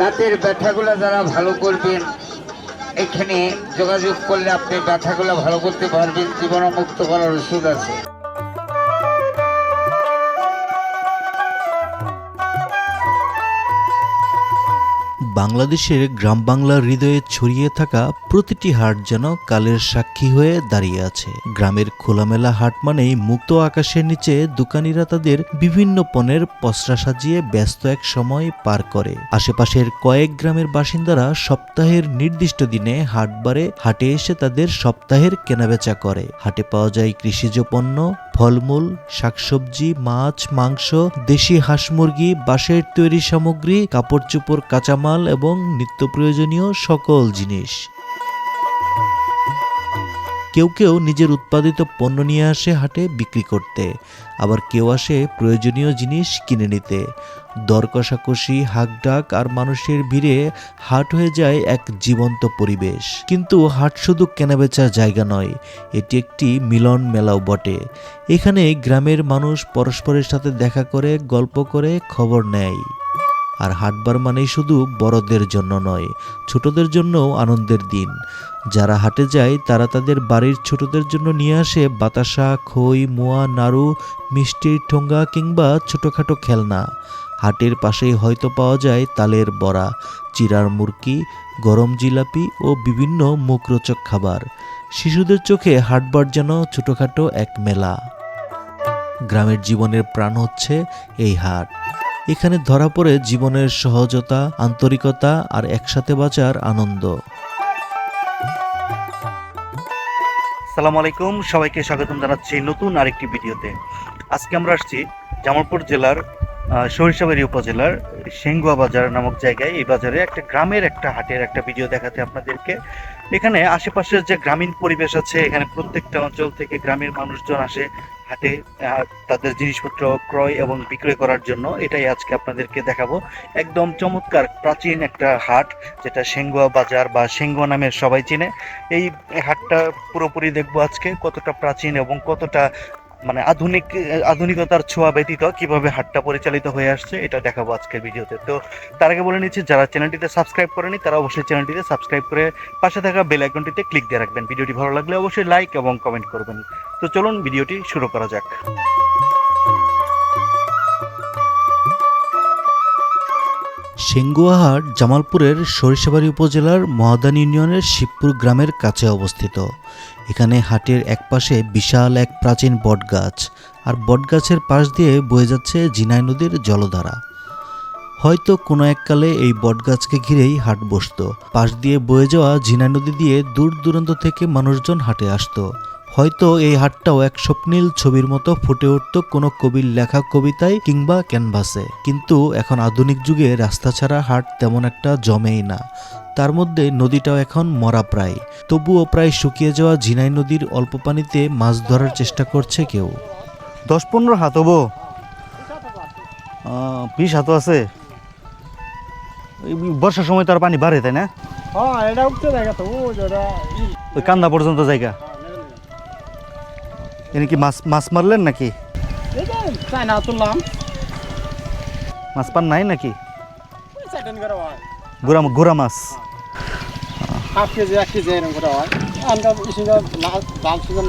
দাঁতের ব্যথাগুলো যারা ভালো করবেন, এখানে যোগাযোগ করলে আপনি ব্যথাগুলো ভালো করতে পারবেন, জীবনমুক্ত করার ওষুধ আছে। বাংলাদেশের গ্রাম বাংলার হৃদয়ে ছড়িয়ে থাকা প্রতিটি হাট যেন কালের সাক্ষী হয়ে দাঁড়িয়ে আছে। গ্রামের খোলামেলা হাট মানেই মুক্ত আকাশের নিচে দোকানিরা তাদের বিভিন্ন পণ্যের পসরা সাজিয়ে ব্যস্ত এক সময় পার করে। আশেপাশের কয়েক গ্রামের বাসিন্দারা সপ্তাহের নির্দিষ্ট দিনে হাটবারে হাটে এসে তাদের সপ্তাহের কেনাবেচা করে। হাটে পাওয়া যায় কৃষিজ পণ্য, ফলমূল, শাকসবজি, মাছ, মাংস, দেশি হাঁস মুরগি, বাঁশের তৈরি সামগ্রী কাপড় চোপড় কাঁচামাল এবং নিত্য প্রয়োজনীয় সকল জিনিস। কেউ কেউ নিজের উৎপাদিত পণ্য নিয়ে আসে হাটে বিক্রি করতে। আবার কেউ আসে প্রয়োজনীয় জিনিস কিনে নিতে। দর কষাকষি, হাকডাক আর মানুষের ভিড়ে হাট হয়ে যায় এক জীবন্ত পরিবেশ। কিন্তু হাট শুধু কেনাবেচার জায়গা নয়, এটি একটি মিলন মেলাও বটে। এখানে গ্রামের মানুষ পরস্পরের সাথে দেখা করে, গল্প করে, খবর নেয়। আর হাটবার মানেই শুধু বড়দের জন্য নয়, ছোটদের জন্যও আনন্দের দিন। যারা হাটে যায়, তারা তাদের বাড়ির ছোটদের জন্য নিয়ে আসে বাতাসা, খই, মোয়া, নাড়ু মিষ্টির ঠোঙ্গা কিংবা ছোটোখাটো খেলনা। হাটের পাশেই হয়তো পাওয়া যায় তালের বড়া, চিরার মুরকি, গরম জিলাপি ও বিভিন্ন মুখরোচক খাবার। শিশুদের চোখে হাটবার যেন ছোটোখাটো এক মেলা। গ্রামের জীবনের প্রাণ হচ্ছে এই হাট। এখানে ধরা পড়ে জীবনের সহজতা, আন্তরিকতা আর একসাথে বাঁচার আনন্দ। সালাম আলাইকুম সবাইকে স্বাগতম জানাচ্ছি নতুন আরেকটি ভিডিওতে। আজকে আমরা আসছি জামালপুর জেলার সরিষাবাড়ি উপজেলার সেঙ্গুয়া বাজার নামক জায়গায়। এই বাজারে একটা গ্রামের একটা হাটের একটা ভিডিও দেখাতে আপনাদেরকে। এখানে আশেপাশের যে গ্রামীণ পরিবেশ আছে, এখানে প্রত্যেকটা অঞ্চল থেকে গ্রামের মানুষজন আসে হাটে তাদের জিনিসপত্র ক্রয় এবং বিক্রয় করার জন্য এটাই আজকে আপনাদেরকে দেখাবো। একদম চমৎকার প্রাচীন একটা হাট, যেটা সেঙ্গুয়া বাজার বা সেঙ্গুয়া নামের সবাই চিনে। এই হাটটা পুরোপুরি দেখব আজকে কতটা প্রাচীন এবং কতটা মানে আধুনিক, আধুনিকতার ছোঁয়া ব্যতীত কীভাবে হাটটা পরিচালিত হয়ে আসছে, এটা দেখাবো আজকের ভিডিওতে। তো তার আগে বলে নিচ্ছি, যারা চ্যানেলটিতে সাবস্ক্রাইব করেনি, তারা অবশ্যই চ্যানেলটিতে সাবস্ক্রাইব করে পাশে থাকা বেল আইকনটিতে ক্লিক দিয়ে রাখবেন। ভিডিওটি ভালো লাগলে অবশ্যই লাইক এবং কমেন্ট করবেন। তো চলুন ভিডিওটি শুরু করা যাক। সেঙ্গুয়াহাট জামালপুরের সরিষাবাড়ি উপজেলার মহাদান ইউনিয়নের শিবপুর গ্রামের কাছে অবস্থিত। এখানে হাটের একপাশে বিশাল এক প্রাচীন বটগাছ আর বটগাছের পাশ দিয়ে বয়ে যাচ্ছে জিনাই নদীর জলধারা। হয়তো কোনো এককালে এই বটগাছকে ঘিরেই হাট বসতো। পাশ দিয়ে বয়ে যাওয়া ঝিনাই নদী দিয়ে দূর দূরান্ত থেকে মানুষজন হাটে আসতো। হয়তো এই হাটটাও এক স্বপ্নীল ছবির মতো ফুটে উঠত কোনো কবির লেখা কবিতায় কিংবা ক্যানভাসে। কিন্তু এখন আধুনিক যুগে রাস্তা ছাড়া হাট তেমন একটা জমেই না। তার মধ্যে নদীটাও এখন মরা প্রায়। তবুও প্রায় শুকিয়ে যাওয়া ঝিনাই নদীর অল্প পানিতে মাছ ধরার চেষ্টা করছে কেউ। দশ পনেরো হাত হব। বিশ হাতও আছে। এই বর্ষার সময় তো আর পানি বাড়ে তাই না? হ্যাঁ এটা উঠতে জায়গা তো। ও যেটা ওই কান্দা পর্যন্ত জায়গা। এনে কি মাছ মাছ মারলেন নাকি? চায়না তুললাম মাছ পান নাই নাকি? গোড়া গোড়া মাছ। হাফ কেজি এক কেজি এরকম করে হয়। আমরা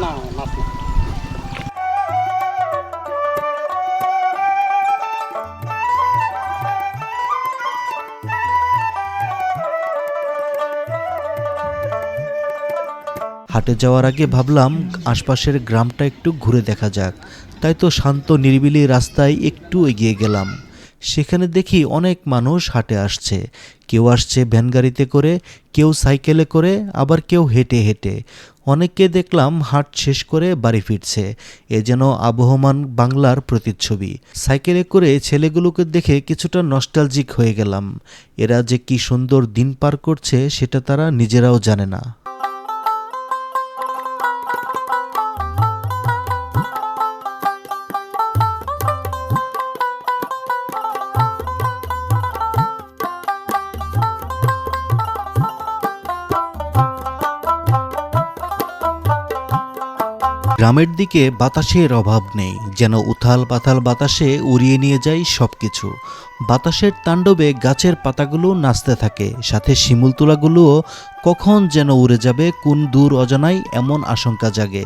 না মাছ হাটে যাওয়ার আগে ভাবলাম আশপাশের গ্রামটা একটু ঘুরে দেখা যাক। তাই তো শান্ত, নিরিবিলি রাস্তায় একটু এগিয়ে গেলাম। সেখানে দেখি অনেক মানুষ হাটে আসছে। কেউ আসছে ভ্যান গাড়িতে করে, কেউ সাইকেলে করে, আবার কেউ হেঁটে হেঁটে। অনেককে দেখলাম হাট শেষ করে বাড়ি ফিরছে। এ যেন আবহমান বাংলার প্রতিচ্ছবি। সাইকেলে করে ছেলেগুলোকে দেখে কিছুটা নস্টালজিক হয়ে গেলাম। এরা যে কি সুন্দর দিন পার করছে, সেটা তারা নিজেরাও জানে না। গ্রামের দিকে বাতাসের অভাব নেই, যেন উথাল পাথাল বাতাসে উড়িয়ে নিয়ে যায় সব কিছু বাতাসের তাণ্ডবে গাছের পাতাগুলো নাচতে থাকে, সাথে শিমুল তুলাগুলোও কখন যেন উড়ে যাবে কোন দূর অজানায় এমন আশঙ্কা জাগে।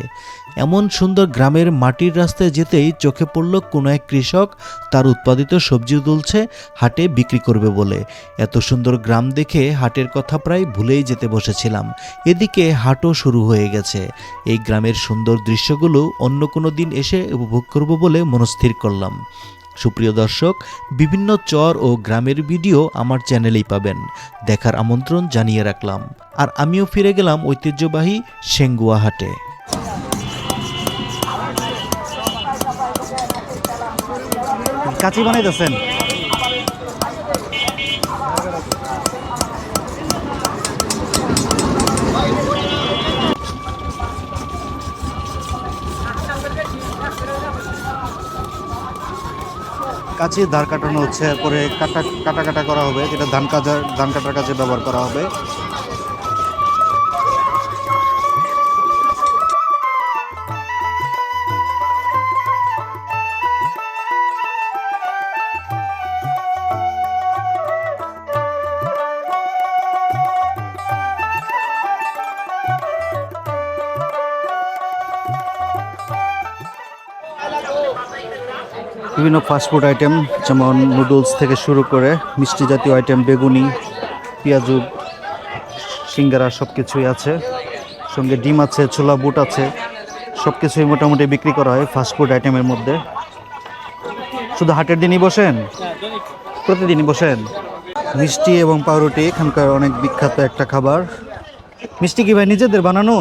এমন সুন্দর গ্রামের মাটির রাস্তায় যেতেই চোখে পড়ল কোনো এক কৃষক, তার উৎপাদিত সবজি তুলছে হাটে বিক্রি করবে বলে। এত সুন্দর গ্রাম দেখে হাটের কথা প্রায় ভুলেই যেতে বসেছিলাম। এদিকে হাটও শুরু হয়ে গেছে। এই গ্রামের সুন্দর দৃশ্যগুলো অন্য কোনো দিন এসে উপভোগ করব বলে মনস্থির করলাম। সুপ্রিয় দর্শক, বিভিন্ন চর ও গ্রামের ভিডিও আমার চ্যানেলেই পাবেন। দেখার আমন্ত্রণ জানিয়ে রাখলাম। আর আমিও ফিরে গেলাম ঐতিহ্যবাহী সেঙ্গুয়া হাটে। কাচি বানাইতেছেন? কাচি ধার কাটানো হচ্ছে এরপরে কাটা কাটা কাটা করা হবে। যেটা ধান কাজার ধান কাটার কাছে ব্যবহার করা হবে। বিভিন্ন ফাস্টফুড আইটেম যেমন নুডলস থেকে শুরু করে মিষ্টি জাতীয় আইটেম বেগুনি, পেঁয়াজু, সিঙ্গারা সব কিছুই আছে। সঙ্গে ডিম আছে, ছোলা, বুট আছে সব কিছুই মোটামুটি বিক্রি করা হয় ফাস্টফুড আইটেমের মধ্যে। শুধু হাটের দিনই বসেন? প্রতিদিনই বসেন? মিষ্টি এবং পাউরুটি, এখানকার অনেক বিখ্যাত একটা খাবার। মিষ্টি কি ভাই নিজেদের বানানো?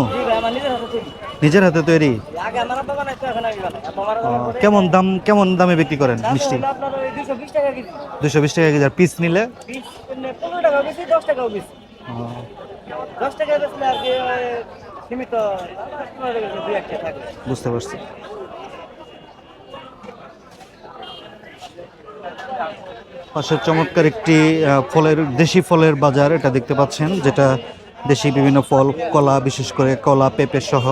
নিজের হাতে তৈরি? কেমন দাম কেমন দামে বিক্রি করেন মিষ্টি? দুশো বিশ টাকা কেজি। আর পিস নিলে? বুঝতে পারছি। পাশে চমৎকার একটি ফলের দেশি ফলের বাজার এটা দেখতে পাচ্ছেন যেটা দেশি বিভিন্ন ফল কলা বিশেষ করে কলা পেঁপে সহ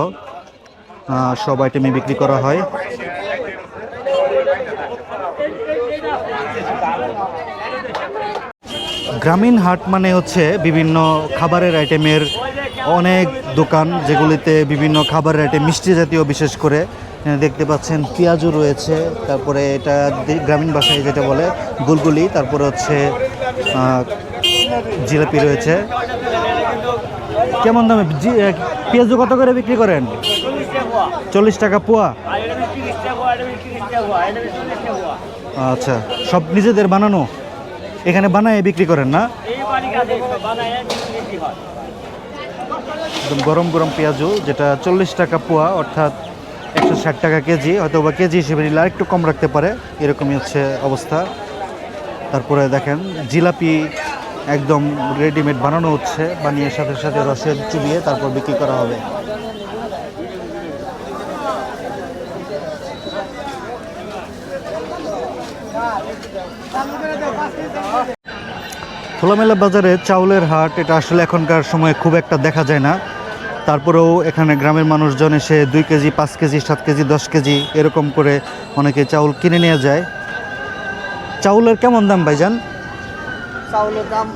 সব আইটেমই বিক্রি করা হয়। গ্রামীণ হাট মানে হচ্ছে বিভিন্ন খাবারের আইটেমের অনেক দোকান যেগুলিতে বিভিন্ন খাবারের আইটেম মিষ্টি জাতীয় বিশেষ করে। দেখতে পাচ্ছেন পেঁয়াজও রয়েছে তারপরে এটা গ্রামীণ ভাষায় যেটা বলে গুলগুলি তারপরে হচ্ছে জিলাপি রয়েছে। কেমন দামে? জি- আহ, পেঁয়াজু কত করে বিক্রি করেন? চল্লিশ টাকা পোয়া। আচ্ছা সব নিজেদের বানানো? এখানে বানায় বিক্রি করেন না? একদম গরম গরম পেঁয়াজু, যেটা চল্লিশ টাকা পোয়া, অর্থাৎ একশো ষাট টাকা কেজি হয়তো বা কেজি হিসেবে নিলে একটু কম রাখতে পারে। এরকমই হচ্ছে অবস্থা। তারপরে দেখেন, জিলাপি একদম রেডিমেড বানানো হচ্ছে। বানিয়ে সাথে সাথে রসে চুবিয়ে তারপর বিক্রি করা হবে। খোলামেলা বাজারে চাউলের হাট এটা আসলে এখনকার সময়ে খুব একটা দেখা যায় না। তারপরেও এখানে গ্রামের মানুষজন এসে দুই কেজি পাঁচ কেজি সাত কেজি দশ কেজি এরকম করে অনেকে চাউল কিনে নিয়ে যায়। চাউলের কেমন দাম ভাইজান? চাউলের দাম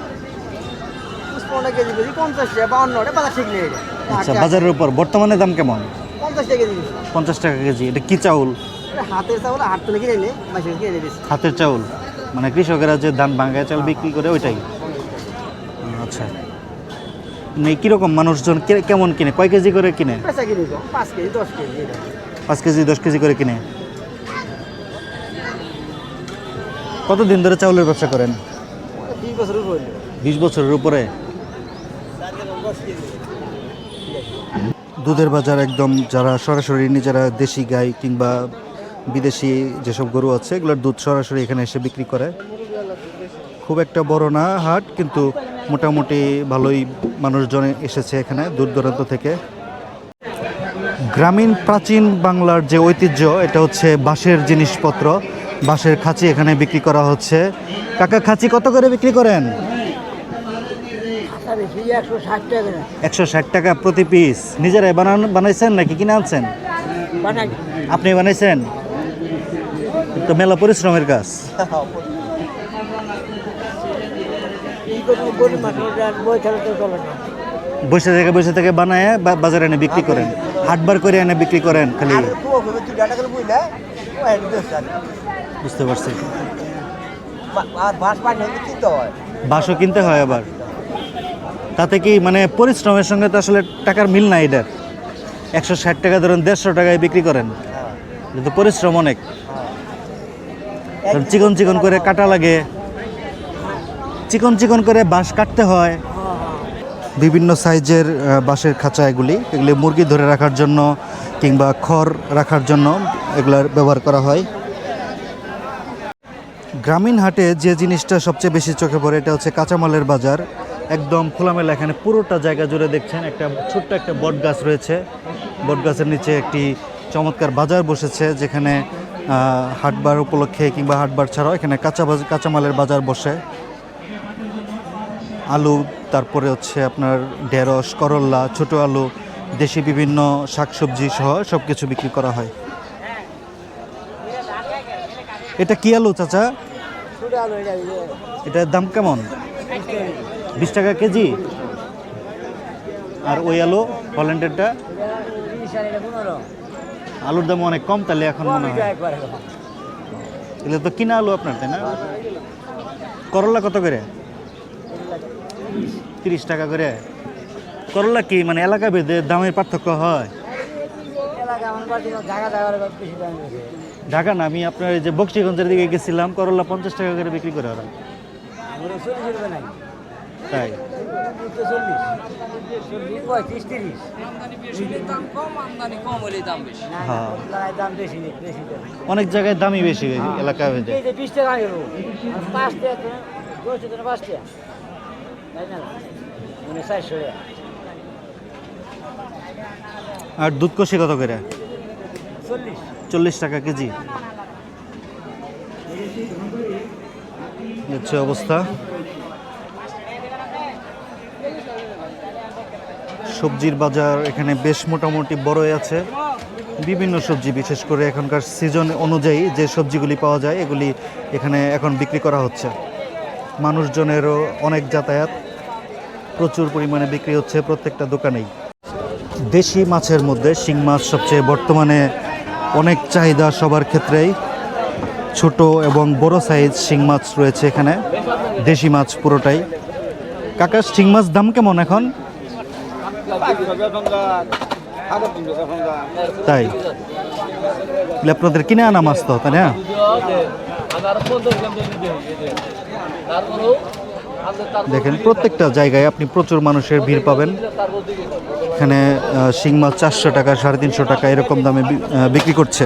আচ্ছা বাজারের উপর বর্তমানে দাম কেমন? পঞ্চাশ টাকা কেজি। পঞ্চাশ টাকা কেজি এটা কি চাউল? হাতের চাউল হাট তুলে কিনে হাতের চাউল। মানে কৃষকেরা যে ধান ভাঙ্গায় চাউল বিক্রি করে ওইটাই। আচ্ছা। মানে কীরকম মানুষজন কেমন কিনে? কয় কেজি করে কিনে? পেঁচা কেজি দশ কেজি করে কিনে। কতদিন ধরে চাউলের ব্যবসা করেন। বিশ বছরের উপরে? দুধের বাজার একদম যারা সরাসরি নিজেরা দেশি গাই কিংবা বিদেশি যেসব গরু আছে এগুলোর দুধ সরাসরি এখানে এসে বিক্রি করে। খুব একটা বড় না হাট কিন্তু মোটামুটি ভালোই মানুষজন এসেছে এখানে দূর দূরান্ত থেকে। গ্রামীণ প্রাচীন বাংলার যে ঐতিহ্য এটা হচ্ছে বাঁশের জিনিসপত্র। বাঁশের খাঁচি এখানে বিক্রি করা হচ্ছে। কাকা খাঁচি কত করে বিক্রি করেন? একশো ষাট টাকা প্রতি পিস নিজেরাই বানান বানাইছেন নাকি কিনে আনছেন? আপনি বানাইছেন? তো মেলা পরিশ্রমের কাজ। বসে থেকে বসে থেকে বানায় বাজারে এনে বিক্রি করেন। হাটবার করে এনে বিক্রি করেন খালি। বুঝতে পারছি। আর বাস পানি হলে কিনতে হয় আবার। তাতে কি মানে পরিশ্রমের সঙ্গে তো আসলে টাকার মিল নাই এটার একশো ষাট টাকা ধরেন, দেড়শো টাকায় বিক্রি করেন। কিন্তু পরিশ্রম অনেক। চিকন চিকন করে কাটা লাগে। চিকন চিকন করে বাঁশ কাটতে হয়। বিভিন্ন সাইজের বাঁশের খাঁচা এগুলি। এগুলি মুরগি ধরে রাখার জন্য কিংবা খড় রাখার জন্য এগুলার ব্যবহার করা হয়। গ্রামীণ হাটে যে জিনিসটা সবচেয়ে বেশি চোখে পড়ে, এটা হচ্ছে কাঁচামালের বাজার। একদম খোলামেলা, এখানে পুরোটা জায়গা জুড়ে দেখছেন, একটা ছোট্ট একটা বট গাছ রয়েছে। বট গাছের নিচে একটি চমৎকার বাজার বসেছে, যেখানে হাটবার উপলক্ষে কিংবা হাটবার ছাড়াও এখানে কাঁচা কাঁচামালের বাজার বসে। আলু, তারপরে হচ্ছে আপনার ঢেঁড়স, করল্লা, ছোট আলু, দেশি বিভিন্ন শাকসবজি সহ সব কিছু বিক্রি করা হয়। এটা কি আলু, চাচা? এটার দাম কেমন? বিশ টাকা কেজি? আর ওই আলু, হল্যান্ডেরটা বিশ আর এটা পনেরো আলুর দাম অনেক কম তাহলে এখন মনে হয়। এগুলো তো কিনা আলু আপনার তাই না? করলা কত করে? তিরিশ টাকা করে। করলা কি মানে এলাকা ভেদে দামের পার্থক্য হয়? ঢাকা না আমি আপনার এই যে বক্সিগঞ্জের দিকে গেছিলাম করলা পঞ্চাশ টাকা করে বিক্রি করে ওরা। তাই? পঁয়ত্রিশ তিরিশ দাম বেশি হ্যাঁ। অনেক জায়গায় দামই বেশি এলাকা বিশ টাকা আর পাঁচ টাকা তো দশ টাকা পাঁচ টাকা। তাই না? মানে চারশো আর দুধ কষি কত করে? চল্লিশ। চল্লিশ টাকা কেজি। হচ্ছে অবস্থা। সবজির বাজার এখানে বেশ মোটামুটি বড়ই আছে। বিভিন্ন সবজি, বিশেষ করে এখনকার সিজন অনুযায়ী যে সবজিগুলি পাওয়া যায়, এগুলি এখানে এখন বিক্রি করা হচ্ছে। মানুষজনেরও অনেক যাতায়াত, প্রচুর পরিমাণে বিক্রি হচ্ছে প্রত্যেকটা দোকানেই। দেশি মাছের মধ্যে শিং মাছ সবচেয়ে বর্তমানে অনেক চাহিদা সবার ক্ষেত্রেই। ছোট এবং বড় সাইজ শিং মাছ রয়েছে এখানে। দেশি মাছ পুরোটাই। কাকা, শিং মাছ দাম কেমন এখন? তাই? আপনাদের কিনে আনা মাছ তো, তাই না? দেখেন, প্রত্যেকটা জায়গায় আপনি প্রচুর মানুষের ভিড় পাবেন। এখানে শিং মাছ চারশো টাকা, সাড়ে তিনশো টাকা এরকম দামে বিক্রি করছে।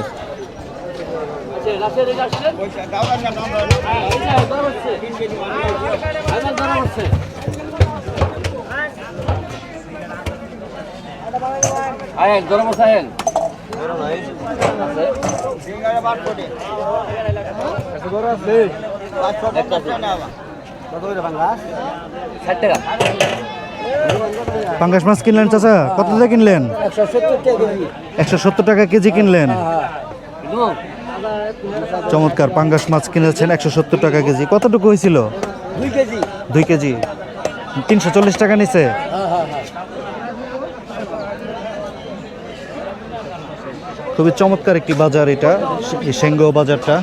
আয়েন গরম আছে আয়েন ষাট টাকা। পাঙ্গাস মাছ কিনলেন চাচা? কত দিয়ে কিনলেন? একশো সত্তর টাকা কেজি। একশো সত্তর টাকা কেজি কিনলেন। চমৎকার পাঙ্গাস মাছ কিনেছেন একশো সত্তর টাকা কেজি। কতটুকু হয়েছিল? দুই কেজি। দুই কেজি। তিনশো চল্লিশ টাকা নিছে হ্যাঁ হ্যাঁ হ্যাঁ খুবই চমৎকার একটি বাজার এটা সেঙ্গো বাজারটা।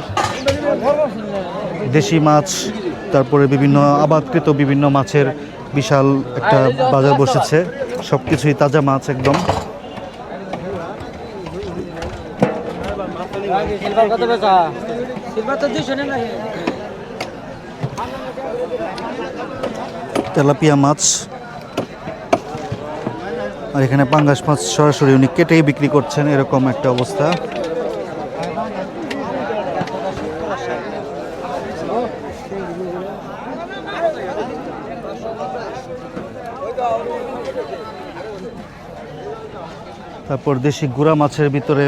দেশি মাছ, তারপরে বিভিন্ন আবাদকৃত বিভিন্ন মাছের বিশাল একটা বাজার বসেছে। সব কিছুই তাজা মাছ একদম। তেলাপিয়া মাছ। আর এখানে পাঙ্গাস মাছ সরাসরি উনি কেটেই বিক্রি করছেন, এরকম একটা অবস্থা। তারপর দেশি গুড়া মাছের ভিতরে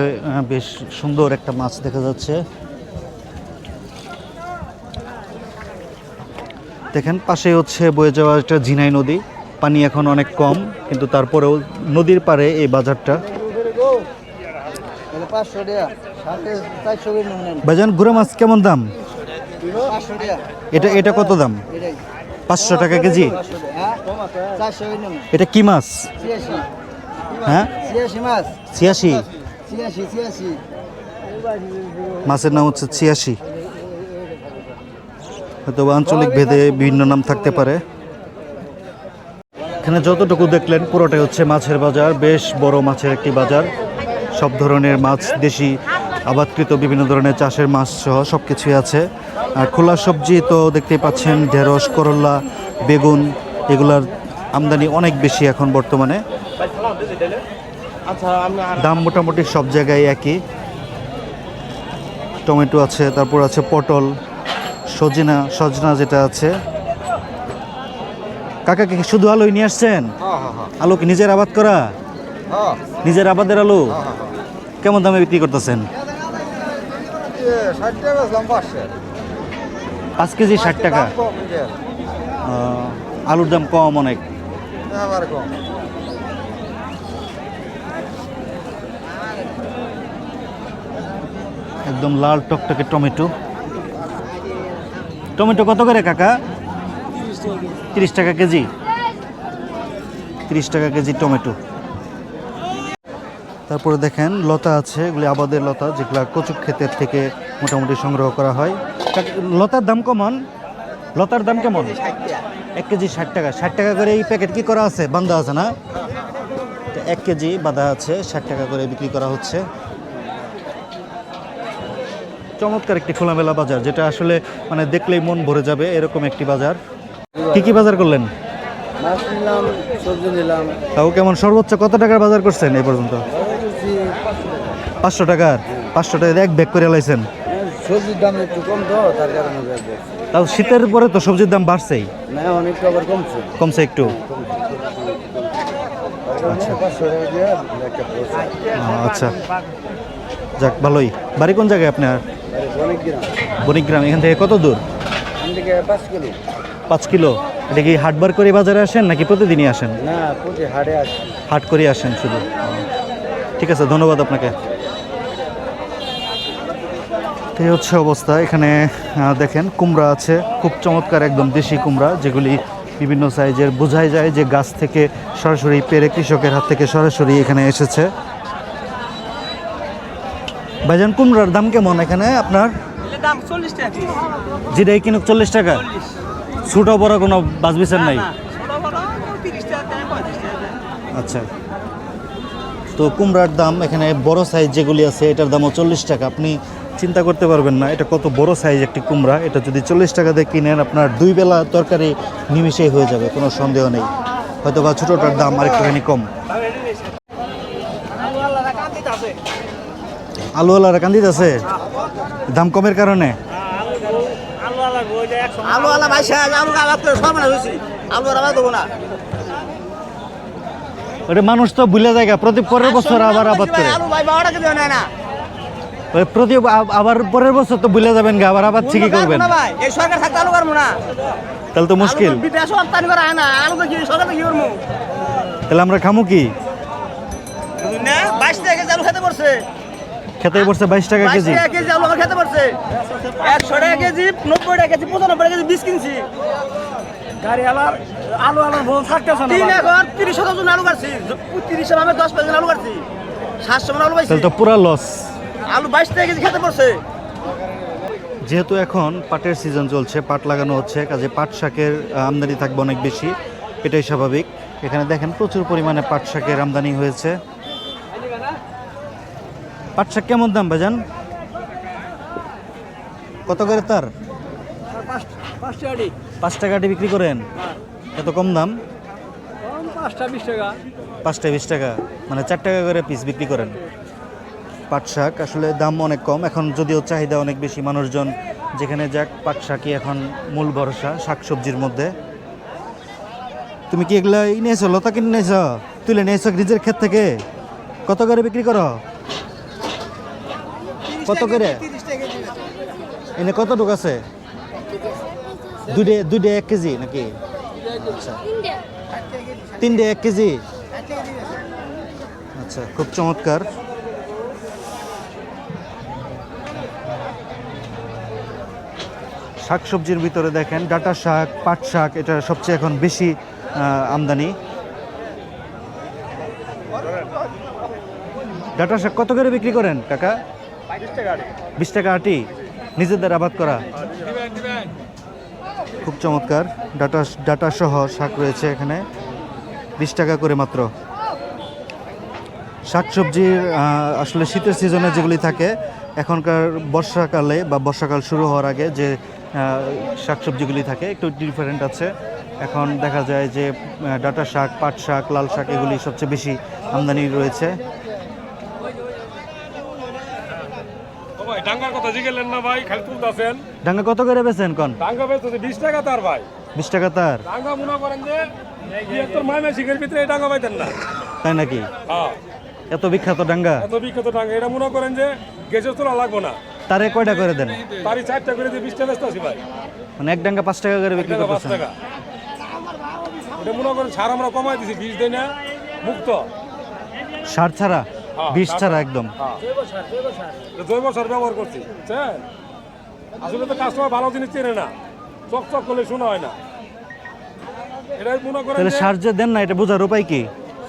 বেশ সুন্দর একটা মাছ দেখা যাচ্ছে। দেখেন পাশে হচ্ছে বয়ে যাওয়া একটা ঝিনাই নদী। পানি এখন অনেক কম, কিন্তু তারপরেও নদীর পাড়ে এই বাজারটা। বাজান গুড়া মাছ কেমন দাম? এটা এটা কত দাম? পাঁচশো টাকা কেজি? এটা কি মাছ? হ্যাঁ? ছিয়াশি। মাছের নাম হচ্ছে ছিয়াশি। হয়তো আঞ্চলিক ভেদে বিভিন্ন নাম থাকতে পারে। এখানে যতটুকু দেখলেন, পুরোটাই হচ্ছে মাছের বাজার। বেশ বড় মাছের একটি বাজার। সব ধরনের মাছ, দেশি, আবাদকৃত বিভিন্ন ধরনের চাষের মাছ সহ সব কিছুই আছে। আর খোলা সবজি তো দেখতেই পাচ্ছেন, ঢেঁড়স করল্লা বেগুন, এগুলার আমদানি অনেক বেশি এখন বর্তমানে। দাম মোটামুটি সব জায়গায় একই। টমেটো আছে, তারপর আছে পটল, সজিনা, সজনা যেটা আছে। কাকা কি শুধু আলুই নিয়ে আসছেন? আলু কি নিজের আবাদ করা? নিজের আবাদের আলু? কেমন দামে বিক্রি করতেছেন? পাঁচ কেজি ষাট টাকা। আলুর দাম কম অনেক। একদম লাল টকটকে টমেটো। টমেটো কত করে কাকা? তিরিশ টাকা কেজি। তিরিশ টাকা কেজি টমেটো। তারপরে দেখেন লতা আছে এগুলি আবাদের লতা যেগুলো কচুক ক্ষেতের থেকে মোটামুটি সংগ্রহ করা হয়। লতার দাম কেমন? লতার দাম কেমন? এক কেজি ষাট টাকা। ষাট টাকা। করে এই প্যাকেট কি করা আছে? বান্ধা আছে না? এক কেজি বাঁধা আছে ষাট টাকা করে বিক্রি করা হচ্ছে। চমৎকার একটি খোলামেলা বাজার যেটা আসলে মানে দেখলেই মন ভরে যাবে এরকম একটি বাজার। কি কি বাজার করলেন? মাছ নিলাম সবজি নিলাম। তাও কেমন? সর্বোচ্চ কত টাকার বাজার করছেন এই পর্যন্ত? পাঁচশো টাকার? পাঁচশো টাকা এক ব্যাগ করে লাইছেন? সবজির দাম একটু কম তো তার কারণে তাও শীতের পরে তো সবজির দাম বাড়ছেই। না অনেকটা আবার কমছে। কমছে একটু। আহ, আচ্ছা। যাক ভালোই। বাড়ি কোন জায়গায় আপনার? অনেক দিন বণিকগ্রাম এখান থেকে কত দূর? এখান থেকে পাঁচ কিলো। পাঁচ কিলো? এটা কি হাটবার করে বাজারে আসেন নাকি প্রতিদিনই আসেন? না প্রতি হাটে আসি। হাট করে আসেন শুধু? ঠিক আছে ধন্যবাদ আপনাকে। এই হচ্ছে অবস্থা। এখানে দেখেন কুমড়া আছে। খুব চমৎকার একদম দেশি কুমড়া যেগুলি বিভিন্ন সাইজের বোঝাই যায় যে গাছ থেকে সরাসরি পেরে কৃষকের হাত থেকে সরাসরি এখানে এসেছে। ভাইজান কুমড়ার দাম কেমন এখানে আপনার? দাম চল্লিশ টাকা যেটাই কিনুক চল্লিশ টাকা। ছোটো বড় কোনো নাই? টাকা পঁয়ত্রিশ টাকা আচ্ছা। তো কুমড়ার দাম এখানে বড় সাইজ যেগুলি আছে এটার দামও চল্লিশ টাকা। আপনি চিন্তা করতে পারবেন না এটা কত বড় সাইজ একটি কুমড়া। এটা যদি চল্লিশ টাকা দিয়ে কিনেন আপনার দুই বেলা তরকারি নিমিশেই হয়ে যাবে কোনো সন্দেহ নেই। হয়তো বা ছোটোটার দাম আরেকটুখানি কম। আলুওয়ালারা কান্দিত আছে? দাম কমের কারণে? আলু আলা ভাই আলু আবাদ করে সব মানে হয়েছি। আলু আবাদ দেবো না। ওটা মানুষ তো ভুলে যায় প্রতি পরের বছর আবার আবাদ করে। আলু ভাই টাকা না। প্রতি আবার পরের বছর তো ভুলে যাবেন গা আবার আবার ঠিকই করবেন। এই সরকার থাকতে আলু করব না। তাহলে তো মুশকিল। বিদেশ রপ্তানি করা হয় না আলু তো কি সরকার কি করব? তাহলে আমরা খামু কি? না বাইশ আলু খেতে পড়ছে খেতে পড়ছে বাইশ টাকা কেজি। টাকা কেজি আলু খেতে পড়ছে একশো টাকা কেজি নব্বই টাকা কেজি পঁচানব্বই টাকা কেজি বীজ কিনছি। গাড়ি আলার আলু আলার বল থাকতেছে তিন একর তিরিশ শতাংশ আলু কাটছি। তিরিশ আমি দশ পাঁচ আলু কাটছি। সাতশো মন আলু পাইছি তো পুরা লস আলু বাইশ টাকা কেজি খেতে পড়ছে যেহেতু এখন পাটের সিজন চলছে পাট লাগানো হচ্ছে কাজে পাট শাকের আমদানি থাকবে অনেক বেশি এটাই স্বাভাবিক। এখানে দেখেন প্রচুর পরিমাণে পাট শাকের আমদানি হয়েছে। পাট শাক কেমন দাম ভাইজান? কত করে তার? পাঁচ টাকাটি বিক্রি করেন? এত কম দাম? পাঁচটা বিশ টাকা। পাঁচটা বিশ টাকা। মানে চার টাকা করে পিস বিক্রি করেন। পাট শাক আসলে দাম অনেক কম। এখন যদিও চাহিদা অনেক বেশি মানুষজন যেখানে যাক পাট শাকই এখন মূল ভরসা শাক সবজির মধ্যে। তুমি কি এগুলো নিয়েছো লতা কিনে নিয়েছো তুলে নিয়েছো নিজের ক্ষেত থেকে? কত করে বিক্রি করো? কত করে? এনে কত টুক আছে? দুটে দুটে এক কেজি নাকি? আচ্ছা। তিনটে এক কেজি? আচ্ছা খুব চমৎকার। শাক সবজির ভিতরে দেখেন ডাটা শাক পাট শাক এটা সবচেয়ে এখন বেশি আমদানি। ডাটা শাক কত করে বিক্রি করেন কাকা? বিশ টাকা আটি। নিজেদের আবাদ করা। খুব চমৎকার। ডাটা ডাটা সহ শাক রয়েছে এখানে। বিশ টাকা করে মাত্র। শাকসবজির আসলে শীতের সিজনে যেগুলি থাকে, এখনকার বর্ষাকালে বা বর্ষাকাল শুরু হওয়ার আগে যে শাকসবজিগুলি থাকে, একটু ডিফারেন্ট আছে। এখন দেখা যায় যে ডাঁটা শাক, পাট শাক, লাল শাক এগুলি সবচেয়ে বেশি আমদানি রয়েছে ও ভাই কথা জিগেলেন না ভাই খালি তুলতেছেন ডাঙ্গা কত করে বেছেন কন? ডাঙ্গা বেচতে বিশ টাকা তার ভাই। বিশ টাকা তার? ডাঙ্গা মনে করেন যে বৃহত্তর মাইমে শিখের ভিতরে এই ডাঙ্গা পাইতেন না। তাই নাকি? হ্যাঁ। এত বিখ্যাত ডাঙ্গা? এত বিখ্যাত ডাঙ্গা এটা মনে করেন যে গেছে তোলা লাগবো না। তারে কয়টা করে দেন? তারই চারটা করে দিয়ে বিশটা ব্যস্ত আছি ভাই। মানে এক ডাঙ্গা পাঁচ টাকা করে বিক্রি টাকা পাঁচ করতেছেন? টাকা। এটা মনে করেন সার আমরা কমাই দিছি বিষ দেয় না মুক্ত। সার ছাড়া? বিষ সার ছাড়া একদম। হ্যাঁ। জৈব সার ব্যবহার করছি। আসলে তো কাস্টমার ভালো জিনিস চেনে না। চক চক করলে শোনা হয় না। এটাই মনে করেন তাহলে সার যে দেন না এটা বোঝার উপায় কি?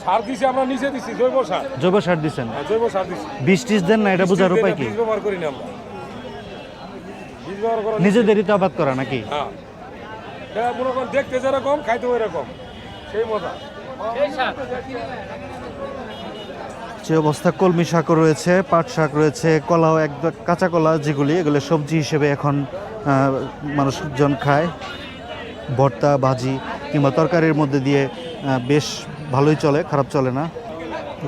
সার দিছি আমরা নিচে দিছি জৈব সার। জৈব সার দিচ্ছেন হ্যাঁ, জৈব সার দিছি। বীজ টিজ দেন না এটা বোঝার উপায় কি? ব্যবহার করি না আমরা। বীজ ব্যবহার করা নিজেদেরই তো আবাদ করা নাকি? হ্যাঁ। এটা মনে করেন দেখতে যেরকম খাইতে ওইরকম সেই মজা। যে অবস্থা কলমি শাকও রয়েছে পাট শাক রয়েছে কলাও এক কাঁচা কলা যেগুলি এগুলো সবজি হিসেবে এখন মানুষজন খায়। ভর্তা ভাজি কিংবা তরকারির মধ্যে দিয়ে বেশ ভালোই চলে খারাপ চলে না।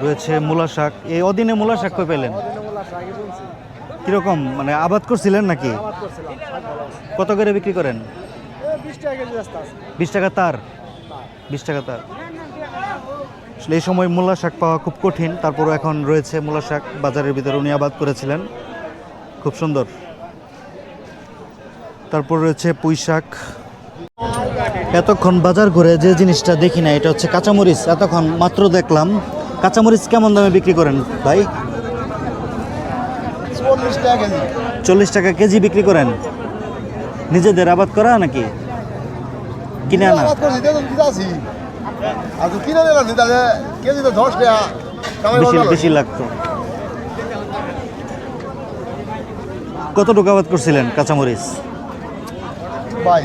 রয়েছে মূলা শাক। এই অদিনে মূলা শাক কই পেলেন? কীরকম? মানে আবাদ করছিলেন নাকি? কত করে বিক্রি করেন? বিশ টাকা তার? বিশ টাকা তার। আসলে এই সময় মূলা শাক পাওয়া খুব কঠিন তারপরও এখন রয়েছে মূলা শাক বাজারের ভিতরে উনি আবাদ করেছিলেন। খুব সুন্দর। তারপর রয়েছে পুঁই শাক। এতক্ষণ বাজার ঘুরে যে জিনিসটা দেখি না এটা হচ্ছে কাঁচামরিচ। এতক্ষণ মাত্র দেখলাম কাঁচামরিচ কেমন দামে বিক্রি করেন ভাই? চল্লিশ টাকা কেজি। চল্লিশ টাকা কেজি বিক্রি করেন? নিজেদের আবাদ করা নাকি? কিনে আনা? আবাদ করছি দেখুন আর তো কিনে নিলাম নি, তাহলে দশ টাকা। বেশি বেশি লাগতো। কতটুকু আবাদ করছিলেন কাঁচামরিচ? ভাই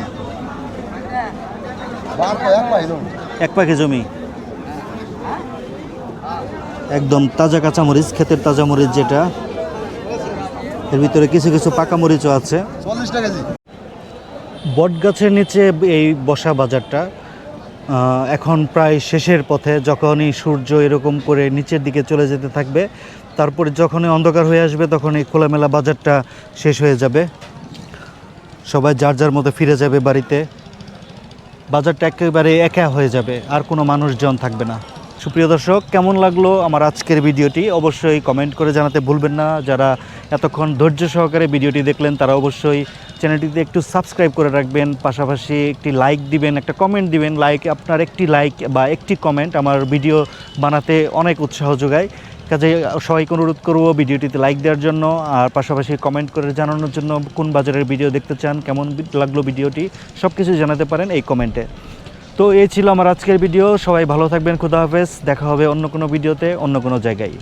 এক পাখি জমি। একদম তাজা কাঁচামরিচ ক্ষেতের তাজা মরিচ যেটা। এর ভিতরে কিছু কিছু পাকা মরিচও আছে। বট গাছের নিচে এই বসা বাজারটা। এখন প্রায় শেষের পথে যখনই সূর্য এরকম করে নিচের দিকে চলে যেতে থাকবে, তারপরে যখনই অন্ধকার হয়ে আসবে তখন এই খোলামেলা বাজারটা শেষ হয়ে যাবে। সবাই যার যার মতো ফিরে যাবে বাড়িতে। বাজারটা একেবারে একা হয়ে যাবে, আর কোনো মানুষজন থাকবে না। সুপ্রিয় দর্শক, কেমন লাগল আমার আজকের ভিডিওটি? অবশ্যই কমেন্ট করে জানাতে ভুলবেন না। যারা এতক্ষণ ধৈর্য সহকারে ভিডিওটি দেখলেন, তারা অবশ্যই চ্যানেলটিতে একটু সাবস্ক্রাইব করে রাখবেন, পাশাপাশি একটি লাইক দিবেন, একটা কমেন্ট দিবেন। লাইক আপনার একটি লাইক বা একটি কমেন্ট আমার ভিডিও বানাতে অনেক উৎসাহ যোগায়। কাজে সবাইকে অনুরোধ করব ভিডিওটিতে লাইক দেওয়ার জন্য, আর পাশাপাশি কমেন্ট করে জানানোর জন্য কোন বাজারের ভিডিও দেখতে চান, কেমন লাগল ভিডিওটি সব কিছু জানাতে পারেন এই কমেন্টে তো এই ছিল আমার আজকের ভিডিও সবাই ভালো থাকবেন, খুদা হাফেজ, দেখা হবে অন্য কোনো ভিডিওতে অন্য কোনো জায়গায়।